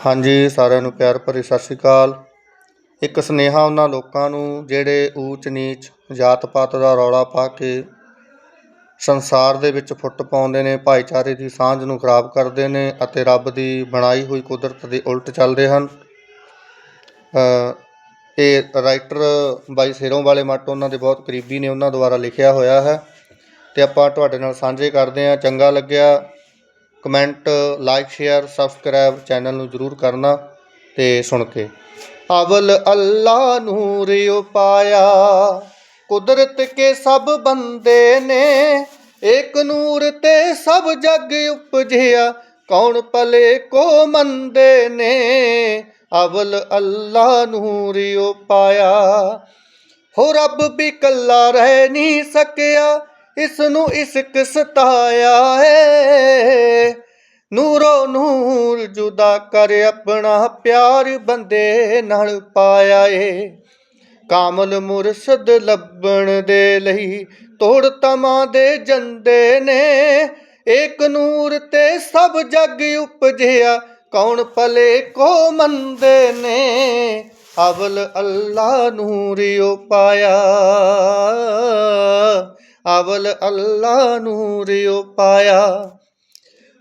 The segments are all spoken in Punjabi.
ਹਾਂਜੀ, ਸਾਰਿਆਂ ਨੂੰ ਪਿਆਰ ਭਰੀ ਸਤਿ ਸ਼੍ਰੀ ਅਕਾਲ। ਇੱਕ ਸੁਨੇਹਾ ਉਹਨਾਂ ਲੋਕਾਂ ਨੂੰ, ਜਿਹੜੇ ਊਚ ਨੀਚ ਜਾਤ ਪਾਤ ਦਾ ਰੌਲਾ ਪਾ ਕੇ ਸੰਸਾਰ ਦੇ ਵਿੱਚ ਫੁੱਟ ਪਾਉਂਦੇ ਨੇ, ਭਾਈਚਾਰੇ ਦੀ ਸਾਂਝ ਨੂੰ ਖਰਾਬ ਕਰਦੇ ਨੇ ਅਤੇ ਰੱਬ ਦੀ ਬਣਾਈ ਹੋਈ ਕੁਦਰਤ ਦੇ ਉਲਟ ਚੱਲਦੇ ਹਨ। ਇਹ ਰਾਈਟਰ ਬਾਈ ਸਿਰੋਂ ਵਾਲੇ ਮੱਟ ਉਹਨਾਂ ਦੇ ਬਹੁਤ ਕਰੀਬੀ ਨੇ, ਉਹਨਾਂ ਦੁਆਰਾ ਲਿਖਿਆ ਹੋਇਆ ਹੈ। ਤੇ ਆਪਾਂ ਤੁਹਾਡੇ ਨਾਲ ਸਾਂਝੇ ਕਰਦੇ ਹਾਂ, ਚੰਗਾ ਲੱਗਿਆ। Comment like share subscribe channel ਨੂੰ ਜਰੂਰ ਕਰਨਾ ਤੇ ਸੁਣ ਕੇ। ਅਵਲ ਅੱਲਾ ਨੂਰ ਉਪਾਇਆ ਕੁਦਰਤ ਕੇ ਸਭ ਬੰਦੇ ਨੇ, ਏਕ ਨੂਰ ਤੇ ਸਭ ਜਗ ਉਪਜਿਆ, ਕੌਣ ਪਲੇ ਕੋ ਮੰਦੇ ਨੇ? ਅਵਲ ਅੱਲਾ ਨੂਰ ਉਪਾਇਆ ਹੋ ਰੱਬ ਵੀ ਕੱਲਾ ਰਹਿ ਨਹੀਂ ਸਕਿਆ ਇਸ ਨੂੰ ਇਸ਼ਕ ਸਤਾਇਆ ਏ ਨੂਰੋ ਨੂਰ ਜੁਦਾ ਕਰ ਆਪਣਾ ਪਿਆਰ ਬੰਦੇ ਨਾਲ ਪਾਇਆ ਏ। ਕਾਮਲ ਮੁਰਸ਼ਦ ਲੱਭਣ ਦੇ ਲਈ ਤੋੜ ਤਮਾ ਦੇ ਜੰਦੇ ਨੇ। ਏਕ ਨੂਰ ਤੇ ਸਭ ਜਗ ਉਪਜਿਆ, ਕੌਣ ਭਲੇ ਕੋ ਮੰਦੇ ਨੇ। ਅਵਲ ਅੱਲਾ ਨੂਰ ਪਾਇਆ। ਅਵਲ ਅੱਲਾ ਨੂਰ ਪਾਇਆ।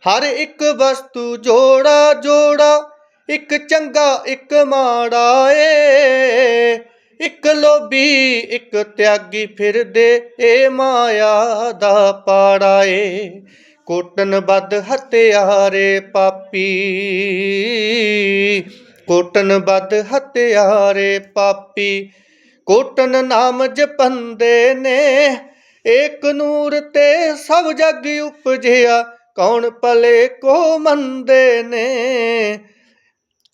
ਹਰ ਇੱਕ ਵਸਤੂ ਜੋੜਾ ਜੋੜਾ, ਇੱਕ ਚੰਗਾ, ਇੱਕ ਮਾੜਾ ਏ। ਇੱਕ ਲੋਭੀ, ਇੱਕ ਤਿਆਗੀ ਫਿਰਦੇ, ਏ ਮਾਇਆ ਦਾ ਪਾੜਾ ਏ। ਕੋਟਨ ਬੱਦ ਹਤਿਆਰੇ ਪਾਪੀ। ਕੋਟਨ ਬੱਦ ਹਤਿਆਰੇ ਪਾਪੀ। ਕੋਟਨ ਨਾਮ ਜਪੰਦੇ ਨੇ ਏਕ ਨੂਰ ਤੇ ਸਭ ਜਗ ਉਪਜਿਆ, ਕੌਣ ਭਲੇ ਕੋ ਮੰਦੇ ਨੇ?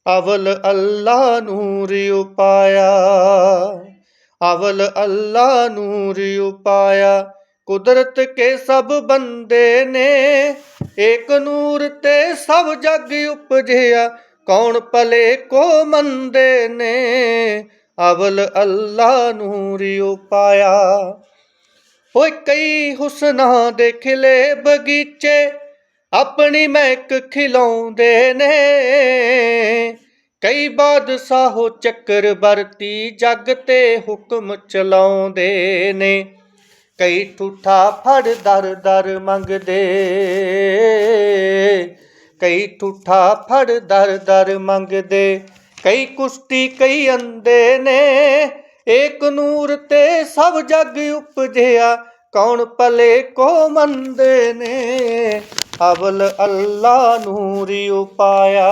ਅਵਲ ਅੱਲਾ ਨੂਰ ਉਪਾਇਆ, ਅਵਲ ਅੱਲਾ ਨੂਰ ਉਪਾਇਆ, ਕੁਦਰਤ ਕੇ ਸਭ ਬੰਦੇ ਨੇ। ਏਕ ਨੂਰ ਤੇ ਸਭ ਜਗ ਉਪਜਿਆ, ਕੌਣ ਭਲੇ ਕੋ ਮੰਦੇ ਨੇ? ਅਵਲ ਅੱਲਾ ਨੂਰ ਉਪਾਇਆ। ਓਏ ਕਈ ਹੁਸਨਾ ਦੇ ਖਿਲੇ ਬਗੀਚੇ, ਆਪਣੀ ਮਹਿਕ ਖਿਲਾਉਂਦੇ ਨੇ। ਕਈ ਬਾਦਸ਼ਾਹੋ ਚੱਕਰ ਵਰਤੀ, ਜੱਗ ਤੇ ਹੁਕਮ ਚਲਾਉਂਦੇ ਨੇ। ਕਈ ਠੂਠਾ ਫੜ ਦਰ ਦਰ ਮੰਗਦੇ। ਕਈ ਠੂਠਾ ਫੜ ਦਰ ਦਰ ਮੰਗਦੇ। ਕਈ ਕੁਸ਼ਤੀ ਕਈ ਅੰਦੇ ਨੇ। ਏਕ ਨੂਰ ਤੇ ਸਭ ਜਗ ਉਪਜਿਆ, ਕੌਣ ਭਲੇ ਕੋ ਮੰਦੇ ਨੇ? ਅਵਲ ਅੱਲਾ ਨੂਰ ਉਪਾਇਆ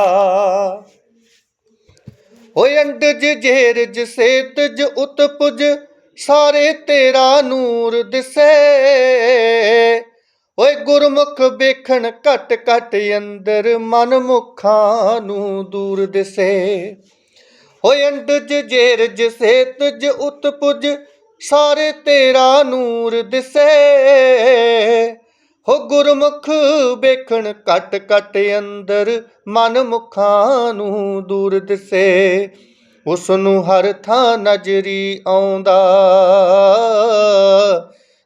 ਓਏ ਅੰਡਜ ਜੇਰਜ ਸੇਤਜ ਉਤਪੁਜ, ਸਾਰੇ ਤੇਰਾ ਨੂਰ ਦਿਸੇ। ਓਏ ਗੁਰਮੁਖ ਵੇਖਣ ਘਟ ਘਟ ਅੰਦਰ, ਮਨ ਮੁਖਾਂ ਨੂੰ ਦੂਰ ਦਿਸੇ। ਓਏ ਅੰਡਜ ਜੇਰਜ ਸੇਤਜ ਉਤਪੁਜ ਸਾਰੇ ਤੇਰਾ ਨੂਰ ਦਿਸੇ। ਹੋ ਗੁਰਮੁਖ ਵੇਖਣ ਘਟ ਘਟ ਅੰਦਰ, ਮਨ ਮੁਖਾਂ ਨੂੰ ਦੂਰ ਦਿਸੇ। ਉਸ ਨੂੰ ਹਰ ਥਾਂ ਨਜ਼ਰੀ ਆਉਂਦਾ।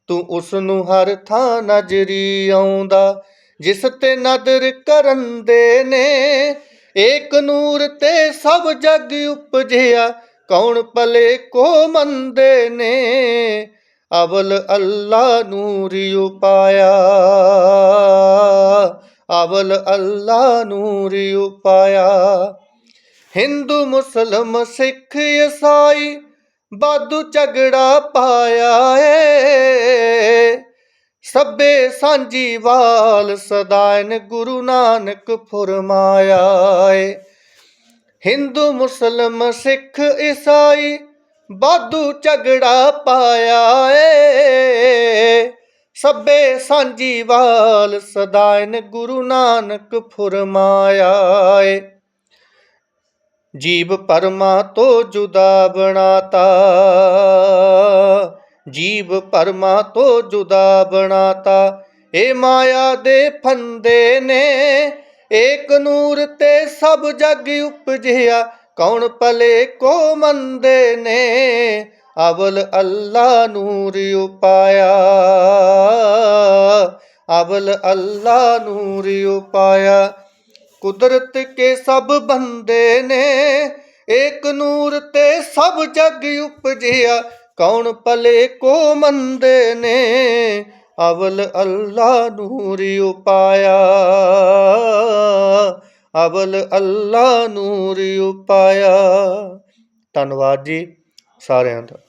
ਤੂੰ ਉਸ ਨੂੰ ਹਰ ਥਾਂ ਨਜ਼ਰੀ ਆਉਂਦਾ, ਜਿਸ ਤੇ ਨਦਰ ਕਰਨ ਦੇ ਨੇ। ਏਕ ਨੂਰ ਤੇ ਸਭ ਜਗ ਉਪਜਿਆ, ਕੌਣ ਭਲੇ ਕੋ ਮੰਦੇ ਨੇ? ਅਵਲ ਅੱਲਾ ਨੂਰੀ ਉਪਾਇਆ। ਅਵਲ ਅੱਲਾ ਨੂਰੀ ਉਪਾਇਆ। ਹਿੰਦੂ ਮੁਸਲਮ ਸਿੱਖ ਈਸਾਈ ਬਾਦੂ ਝਗੜਾ ਪਾਇਆ ਏ। ਸਭੇ ਸਾਂਝੀ ਵਾਲ ਸਦਾਇਨ ਗੁਰੂ ਨਾਨਕ ਫਰਮਾਇਆ ਏ ਹਿੰਦੂ, ਮੁਸਲਮ, ਸਿੱਖ, ਈਸਾਈ ਬਾਦੂ ਝਗੜਾ ਪਾਇਆ ਏ ਸਭੇ ਸਾਂਝੀ ਵਾਲ ਸਦਾਇਨ ਗੁਰੂ ਨਾਨਕ ਫਰਮਾਇਆ ਏ ਜੀਵ ਪਰਮਾ ਤੋਂ ਜੁਦਾ ਬਣਾਤਾ। ਜੀਵ ਪਰਮਾ ਤੋਂ ਜੁਦਾ ਬਣਾਤਾ। ਏ ਮਾਇਆ ਦੇ ਫੰਦੇ ਨੇ, ਏਕ ਨੂਰ ਤੇ ਸਭ ਜਗ ਉਪਜਿਆ। ਕੌਣ ਭਲੇ ਕੋ ਮੰਦੇ ਨੇ, ਅਵਲ ਅੱਲਾ ਨੂਰ ਉਪਾਇਆ। ਅਵਲ ਅੱਲਾ ਨੂਰ ਉਪਾਇਆ। ਕੁਦਰਤ ਕੇ ਸਭ ਬੰਦੇ ਨੇ, ਏਕ ਨੂਰ ਤੇ ਸਭ ਜਗ ਉਪਜਿਆ। ਕੌਣ ਭਲੇ ਕੋ ਮੰਦੇ ਨੇ? ਅਵਲ ਅੱਲਾ ਨੂਰੀ ਉਪਾਇਆ। ਅਵਲ ਅੱਲਾ ਨੂਰੀ ਉਪਾਇਆ। ਧੰਨਵਾਦ ਜੀ ਸਾਰਿਆਂ ਦਾ।